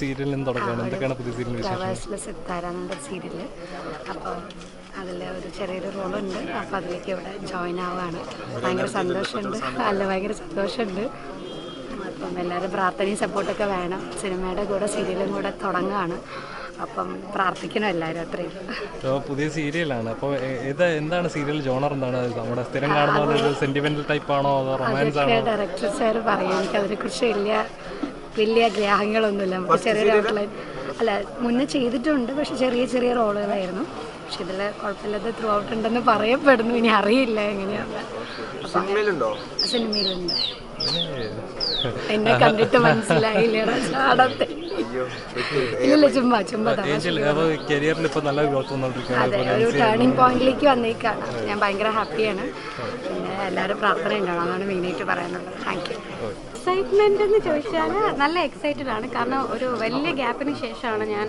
സീരിയലിൽ നിന്ന് തുടങ്ങുകയാണ് എന്തൊക്കെയാണ് പുതിയ സീരിയൽ വിശേഷം ഫ്ലവേഴ്സിൽ സിത്താര എന്നൊരു സീരിയൽ. അപ്പോൾ അതിൽ ഒരു ചെറിയൊരു റോളുണ്ട്. അപ്പോൾ അതിലേക്ക് ഇവിടെ ജോയിൻ ആവുകയാണ്. ഭയങ്കര സന്തോഷമുണ്ട്. അല്ല ഭയങ്കര സന്തോഷമുണ്ട്. അപ്പം എല്ലാവരും പ്രാർത്ഥനയും സപ്പോർട്ടൊക്കെ വേണം. സിനിമയുടെ കൂടെ സീരിയലും കൂടെ തുടങ്ങുകയാണ്. അപ്പം പ്രാർത്ഥിക്കണം എല്ലാവരും അത്രയും. പുതിയ സീരിയലാണ്. അപ്പോൾ ഇത് എന്താണ് സീരിയൽ? ജോണർ എന്താണ്? നമ്മുടെ സ്ഥിരം കാണുന്ന സെന്റിമെന്റൽ ടൈപ്പ് ആണോ? അതോ റൊമാൻസ് ആണോ? ഡയറക്ടർ സാർ പറയും. എനിക്കതിനെക്കുറിച്ച് വലിയ വലിയ ഗ്രാഹങ്ങളൊന്നുമില്ല. നമുക്ക് ചെറിയൊരു ഔട്ട്ലൈൻ അല്ല മുന്നേ ചെയ്തിട്ടുണ്ട് പക്ഷെ ചെറിയ ചെറിയ റോളുകളായിരുന്നു. പക്ഷെ ഇതിൽ കുഴപ്പമില്ലാതെ ത്രൂ ഔട്ട് ഉണ്ടെന്ന് പറയപ്പെടുന്നു. ഇനി അറിയില്ല എങ്ങനെയാണ്. സിനിമയിലുണ്ടോ? എന്നെ കണ്ടിട്ട് മനസ്സിലായില്ലേ? ഇല്ല ചുമ്മാ അതെ ഒരു ടേണിംഗ് പോയിന്റിലേക്ക് വന്നേക്കാണ്. ഞാൻ ഭയങ്കര ഹാപ്പിയാണ് പിന്നെ എല്ലാവരും പ്രാർത്ഥന ഉണ്ടാവണം അതാണ് മെയിനായിട്ട് പറയാനുള്ളത് താങ്ക് യു എക്സൈറ്റ്മെന്റ് എന്ന് ചോദിച്ചാൽ നല്ല എക്സൈറ്റഡ് ആണ്. കാരണം ഒരു വലിയ ഗ്യാപ്പിന് ശേഷമാണ് ഞാൻ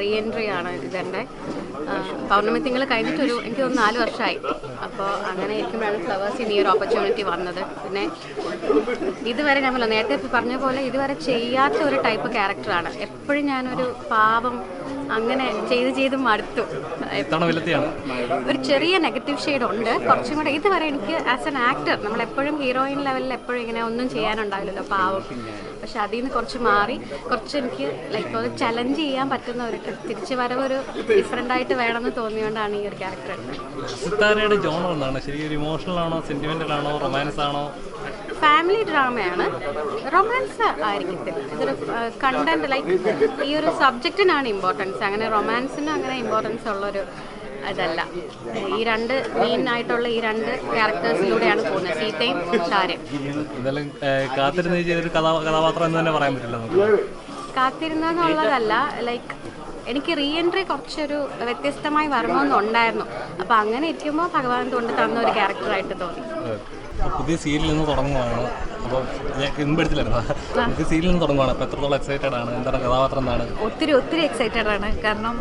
റീ എൻട്രി ആണ് ഇതെന്റെ പൗർണമി തിങ്കൾ കഴിഞ്ഞിട്ടൊരു എനിക്ക് തോന്നുന്നു നാല് വർഷമായി അപ്പോൾ അങ്ങനെ ഇരിക്കുമ്പോഴാണ് ഫ്ലവേഴ്സിന് ഈ ഒരു ഓപ്പർച്യൂണിറ്റി വന്നത്. പിന്നെ ഇതുവരെ ഞാൻ നേരത്തെ പറഞ്ഞ പോലെ ഇതുവരെ ചെയ്യാത്ത ഒരു ടൈപ്പ് ക്യാരക്ടറാണ് എപ്പോഴും ഞാനൊരു പാവം അങ്ങനെ ചെയ്ത് ചെയ്ത് മടുത്തു. ഒരു ചെറിയ നെഗറ്റീവ് ഷെയ്ഡ് ഉണ്ട്. കുറച്ചും കൂടെ ഇതുവരെ എനിക്ക് ആസ് എൻ ആക്ടർ നമ്മൾ എപ്പോഴും ഹീറോയിൻ ലെവലിൽ എപ്പോഴും ഇങ്ങനെ ഒന്നും ചെയ്യാനുണ്ടാവില്ലല്ലോ പാവം. പക്ഷെ അതിൽ നിന്ന് കുറച്ച് മാറി കുറച്ച് എനിക്ക് ലൈക്ക് ഒരു ചലഞ്ച് ചെയ്യാൻ പറ്റുന്ന ഒരു തിരിച്ചു വരവ് ഒരു ഡിഫറെന്റ് ആയിട്ട് വേണമെന്ന് തോന്നിയോണ്ടാണ് ഈ ഒരു ക്യാരക്ടർ സിത്താരയുടെ ജോണർ എന്താണ്? ശരിക്കും ഇമോഷണൽ ആണോ സെന്റിമെന്റൽ ആണോ റൊമാൻസ് ആണോ? ഫാമിലി ഡ്രാമയാണ് റൊമാൻസ് ആയിരിക്കത്തില്ല ഇതൊരു കണ്ടന്റ് ലൈക്ക് ഈ ഒരു സബ്ജക്റ്റിനാണ് ഇമ്പോർട്ടൻസ് അങ്ങനെ റൊമാൻസിന് അങ്ങനെ ഇമ്പോർട്ടൻസ് ഉള്ളൊരു ഇതല്ല. ഈ രണ്ട് മെയിൻ ആയിട്ടുള്ള ഈ രണ്ട് ക്യാരക്ടേഴ്സിലൂടെയാണ് പോകുന്നത്. സീതയും താരയും കാത്തിരുന്ന് ചെയ്തൊരു കഥാപാത്രം എന്ന് തന്നെ പറയാൻ പറ്റില്ല കാത്തിരുന്നെന്നുള്ളതല്ല ലൈക്ക് എനിക്ക് റീ എൻട്രി കുറച്ചൊരു വ്യത്യസ്തമായി വരണമെന്നുണ്ടായിരുന്നു. അപ്പോൾ അങ്ങനെ ഇരിക്കുമ്പോൾ ഭഗവാൻ കൊണ്ട് തന്ന ഒരു ക്യാരക്ടറായിട്ട് തോന്നി. പുതിയ സീരിയൽ നിന്ന് തുടങ്ങുവാണ്. അപ്പോൾ ഞാൻ പുതിയ സീരിയൽ നിന്ന് തുടങ്ങുവാണ്. അപ്പോൾ എത്രത്തോളം എക്സൈറ്റഡ് ആണ്? എന്താണ് കഥാപാത്രം എന്താണ്? ഒത്തിരി ഒത്തിരി എക്സൈറ്റഡ് ആണ്. കാരണം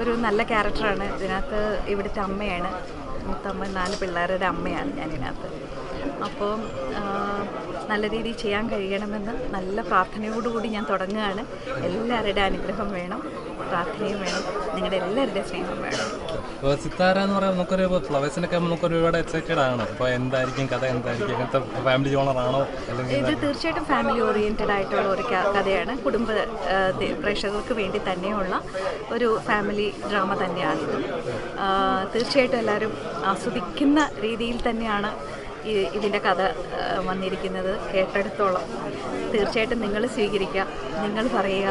ഒരു നല്ല ക്യാരക്ടറാണ് ഇതിനകത്ത് ഇവിടുത്തെ അമ്മയാണ്. മുത്തമ്മ നാല് പിള്ളേരുടെ അമ്മയാണ് ഞാൻ ഇതിനകത്ത് അപ്പോൾ നല്ല രീതിയിൽ ചെയ്യാൻ കഴിയണമെന്ന് നല്ല പ്രാർത്ഥനയോടുകൂടി ഞാൻ തുടങ്ങുകയാണ്. എല്ലാവരുടെ അനുഗ്രഹം വേണം. പ്രാർത്ഥനയും വേണം. നിങ്ങളുടെ എല്ലാവരുടെയും സ്നേഹം വേണം. അപ്പോൾ സിത്താര എന്ന് പറയുമ്പോൾ നമുക്കൊരു ഫ്ലവേഴ്സിനൊക്കെ നമുക്കൊരു ഒരുപാട് എക്സൈറ്റഡ് ആണ്. അപ്പോൾ എന്തായിരിക്കും കഥ എന്തായിരിക്കും? അങ്ങനത്തെ ഫാമിലി ജോണർ ആണോ അല്ലെങ്കിൽ ഇത് തീർച്ചയായിട്ടും ഫാമിലി ഓറിയന്റഡ് ആയിട്ടുള്ള ഒരു കഥയാണ്. കുടുംബ പ്രേക്ഷകർക്ക് വേണ്ടി തന്നെയുള്ള ഒരു ഫാമിലി ഡ്രാമ തന്നെയാണ് തീർച്ചയായിട്ടും എല്ലാവരും ആസ്വദിക്കുന്ന രീതിയിൽ തന്നെയാണ് ഇതിന്റെ കഥ വന്നിരിക്കുന്നത്. കേട്ടെടുത്തോളം. തീർച്ചയായിട്ടും നിങ്ങൾ സ്വീകരിക്കുക. നിങ്ങൾ പറയുക.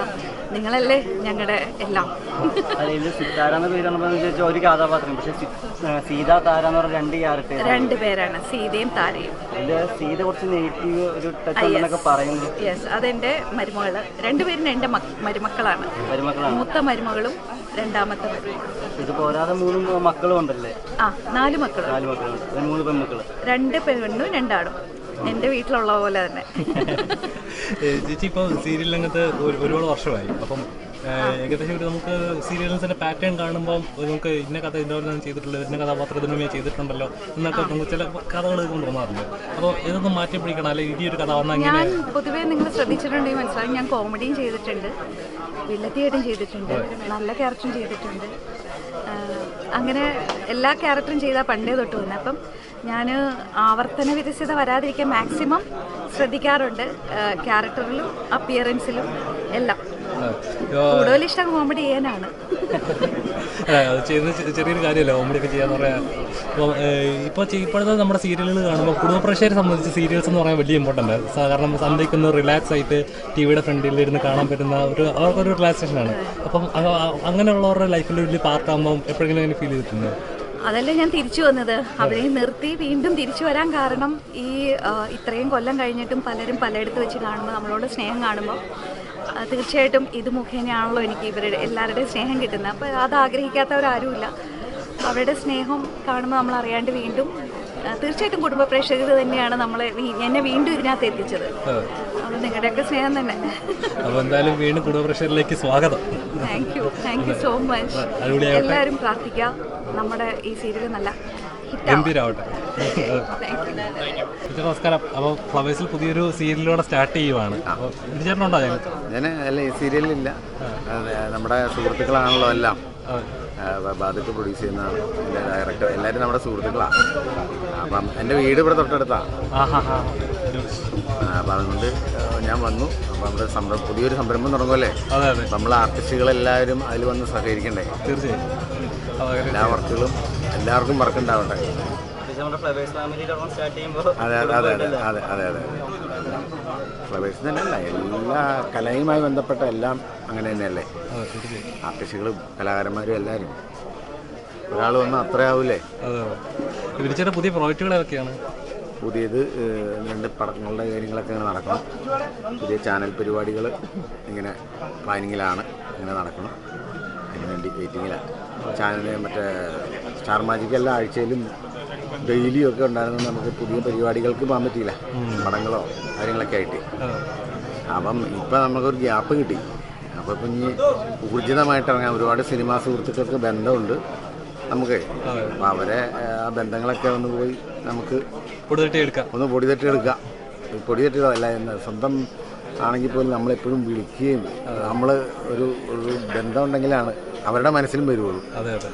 നിങ്ങളല്ലേ ഞങ്ങളുടെ എല്ലാം? ഒരു കഥാപാത്രം പക്ഷെ സീത താര എന്ന് പറഞ്ഞ രണ്ട് ക്യാരക്ടർ രണ്ട് പേരാണ് സീതയും താരയും. സീത കുറച്ച് നെഗറ്റീവ് ഒരു ടച്ച് പറയുന്നു. യെസ് അതെന്റെ മരുമകൾ. രണ്ടുപേരും എന്റെ മക്ക മരുമക്കളാണ്. മരുമക്കളാണ്. മൂത്ത മരുമകളും രണ്ടാമത്തെ ഇത് പോരാതെ മൂന്ന് മക്കളും ഉണ്ടല്ലേ? ആ നാല് മക്കളും. നാല് മക്കളും. മൂന്ന് പെൺമക്കൾ. രണ്ട് പെണ്ണും രണ്ടാടും എന്റെ വീട്ടിലുള്ള പോലെ തന്നെ. ചേച്ചി ഇപ്പോൾ സീരിയൽ രംഗത്ത് ഒരുപാട് വർഷമായി. അപ്പം ഏകദേശം ഒരു നമുക്ക് സീരിയൽസിന്റെ പാറ്റേൺ കാണുമ്പോൾ നമുക്ക് ഇന്ന കഥ ഇന്നോലെ ഞാൻ ചെയ്തിട്ടുള്ളത് ഇന്ന കഥാപാത്രം ഇതിനു മുമ്പേ ചെയ്തിട്ടുണ്ടല്ലോ എന്നൊക്കെ നമുക്ക് ചില കഥകൾ തോന്നാറുണ്ട് അപ്പോൾ ഇതൊന്നും മാറ്റി പിടിക്കണം അല്ലെങ്കിൽ ഇനി ഒരു കഥ വന്നാൽ ഞാൻ പൊതുവേ നിങ്ങൾ ശ്രദ്ധിച്ചിട്ടുണ്ടെങ്കിൽ മനസ്സിലായി ഞാൻ കോമഡിയും ചെയ്തിട്ടുണ്ട്. വില്ലത്തിയായിട്ടും ചെയ്തിട്ടുണ്ട്. നല്ല ക്യാരക്ടറും ചെയ്തിട്ടുണ്ട്. അങ്ങനെ എല്ലാ ക്യാരക്ടറും ചെയ്താൽ പണ്ടേ തൊട്ട് വന്നെ അപ്പം ഞാൻ ആവർത്തന വിരസ്യത വരാതിരിക്കാൻ മാക്സിമം ശ്രദ്ധിക്കാറുണ്ട്. ക്യാരക്ടറിലും അപ്പിയറൻസിലും എല്ലാം. കൂടുതൽ ഇഷ്ടം കോമഡി ചെയ്യാനാണ് അതെ, ചെറിയൊരു കാര്യമല്ല കോമഡിയൊക്കെ ചെയ്യാന്ന് പറയാ. ഇപ്പോൾ ഇപ്പോഴത്തെ നമ്മുടെ സീരിയലുകൾ കാണുമ്പോൾ കുടുംബ പ്രേക്ഷകരെ സംബന്ധിച്ച് സീരിയൽസ് എന്ന് പറയാൻ വലിയ ഇമ്പോർട്ടന്റ് കാരണം സന്ധ്യയ്ക്ക് ഒന്ന് റിലാക്സ് ആയിട്ട് ടി വിയുടെ ഫ്രണ്ടിൽ ഇരുന്ന് കാണാൻ പറ്റുന്ന ഒരു അവർക്കൊരു റിലാക്സേഷനാണ് അപ്പം അങ്ങനെയുള്ളവരുടെ ലൈഫിൽ വലിയ പാർട്ടാകുമ്പോൾ എപ്പോഴെങ്കിലും അങ്ങനെ ഫീൽ ചെയ്തിട്ടുണ്ട്? അതല്ലേ ഞാൻ തിരിച്ചു വന്നത്. അവരെ നിർത്തി വീണ്ടും തിരിച്ചു വരാൻ കാരണം ഈ ഇത്രയും കൊല്ലം കഴിഞ്ഞിട്ടും പലരും പലയിടത്ത് വെച്ച് കാണുമ്പോൾ നമ്മളോട് സ്നേഹം കാണുമ്പോൾ തീർച്ചയായിട്ടും ഇത് മുഖേനയാണല്ലോ എനിക്ക് ഇവരുടെ എല്ലാവരുടെയും സ്നേഹം കിട്ടുന്നത്. അപ്പോൾ അത് ആഗ്രഹിക്കാത്തവരാരുമില്ല. അവരുടെ സ്നേഹം കാണുമ്പോൾ നമ്മൾ അറിയാണ്ട് വീണ്ടും തീർച്ചയായിട്ടും കുടുംബ പ്രേക്ഷകർ തന്നെയാണ് നമ്മളെ എന്നെ വീണ്ടും ഇതിനകത്ത് എത്തിച്ചത്. അപ്പോൾ നിങ്ങളുടെയൊക്കെ സ്നേഹം തന്നെ. അപ്പോൾ എന്തായാലും വീണ്ടും കുടുംബ പ്രേക്ഷകരിലേക്ക് സ്വാഗതം. Thank you thank you so much എല്ലാവരും പ്രാർത്ഥിക്കുക. നമ്മുടെ ഈ സീരിയൽ നല്ല ഗംഭീരാവട്ടെ. നമസ്കാരം. അപ്പോൾ ഫ്ലവേഴ്സിൽ പുതിയൊരു സീരിയലിലൂടെ സ്റ്റാർട്ട് ചെയ്യുവാണ്. അപ്പോൾ ചേട്ടനുണ്ടോ ഞാൻ അല്ല ഈ സീരിയലിലില്ല. അതെ, നമ്മുടെ സുഹൃത്തുക്കളാണല്ലോ എല്ലാം. ബാധിക്ക് പ്രൊഡ്യൂസ് ചെയ്യുന്ന എന്റെ ഡയറക്ടർ എല്ലാവരും നമ്മുടെ സുഹൃത്തുക്കളാണ് അപ്പം എന്റെ വീട് ഇവിടെ തൊട്ടടുത്താണ് അപ്പം അതുകൊണ്ട് ഞാൻ വന്നു. അപ്പം നമ്മുടെ സംരംഭം പുതിയൊരു സംരംഭം തുടങ്ങുമല്ലേ നമ്മൾ ആർട്ടിസ്റ്റുകളെല്ലാവരും അതിൽ വന്ന് സഹകരിക്കണ്ടേ? തീർച്ചയായും. എല്ലാ വർക്കുകളും എല്ലാവർക്കും വർക്ക് ഉണ്ടാവട്ടെ പക്ഷേ നമ്മുടെ ഫ്ലവേഴ്സ് ഫാമിലിയിലൊപ്പം സ്റ്റാർട്ട് ചെയ്യുമ്പോൾ അതെ അതെ അതെ അതെ അതെ അതെ അതെ ഫ്ലവേഴ്സ് തന്നെയല്ല എല്ലാ കലയുമായി ബന്ധപ്പെട്ട എല്ലാം അങ്ങനെ തന്നെയല്ലേ? ആർട്ടിസ്റ്റുകളും കലാകാരന്മാരും എല്ലാവരും. ഒരാൾ വന്നാൽ അത്ര ആവൂലേ വിളിച്ചേട്ട പുതിയ പ്രോജക്റ്റുകൾ ഏതൊക്കെയാണ് പുതിയത് രണ്ട് പടങ്ങളുടെ കാര്യങ്ങളൊക്കെ ഇങ്ങനെ നടക്കണം. പുതിയ ചാനൽ പരിപാടികൾ ഇങ്ങനെ പ്ലാനിങ്ങിലാണ് ഇങ്ങനെ നടക്കണം. അതിനുവേണ്ടി വെയിറ്റിങ്ങിലാണ് ചാനൽ മറ്റേ സ്റ്റാർ മാജിക് എല്ലാ ആഴ്ചയിലും ഡെയിലിയും ഒക്കെ ഉണ്ടായിരുന്നു നമുക്ക് പുതിയ പരിപാടികൾക്ക് പോകാൻ പറ്റിയില്ല. പടങ്ങളോ കാര്യങ്ങളൊക്കെ ആയിട്ട്. അപ്പം ഇപ്പം നമുക്കൊരു ഗ്യാപ്പ് കിട്ടി. അപ്പോൾ ഇപ്പം ഇനി ഊർജിതമായിട്ട് ഇറങ്ങാൻ ഒരുപാട് സിനിമാ സുഹൃത്തുക്കൾക്ക് ബന്ധമുണ്ട് നമുക്ക്. അപ്പം അവരെ ആ ബന്ധങ്ങളൊക്കെ ഒന്ന് പോയി നമുക്ക് എടുക്കാം. ഒന്ന് പൊടി തട്ടിയെടുക്കാം പൊടി തട്ടിയതല്ല എന്ന് സ്വന്തം ആണെങ്കിൽ പോലും നമ്മളെപ്പോഴും വിളിക്കുകയും നമ്മൾ ഒരു ഒരു ബന്ധം ഉണ്ടെങ്കിലാണ് അവരുടെ മനസ്സിലും വരുള്ളൂ. അതെ അതെ.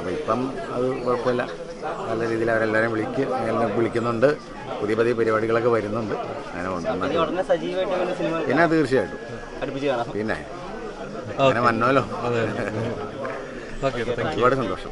അപ്പോൾ ഇപ്പം അത് കുഴപ്പമില്ല. നല്ല രീതിയിൽ അവരെല്ലാവരും വിളിക്ക് വിളിക്കുന്നുണ്ട്. പുതിയ പുതിയ പരിപാടികളൊക്കെ വരുന്നുണ്ട്. അങ്ങനെ ഉണ്ട് പിന്നെ തീർച്ചയായിട്ടും. പിന്നെ. അങ്ങനെ വന്നോലോ. ഒരുപാട് സന്തോഷം.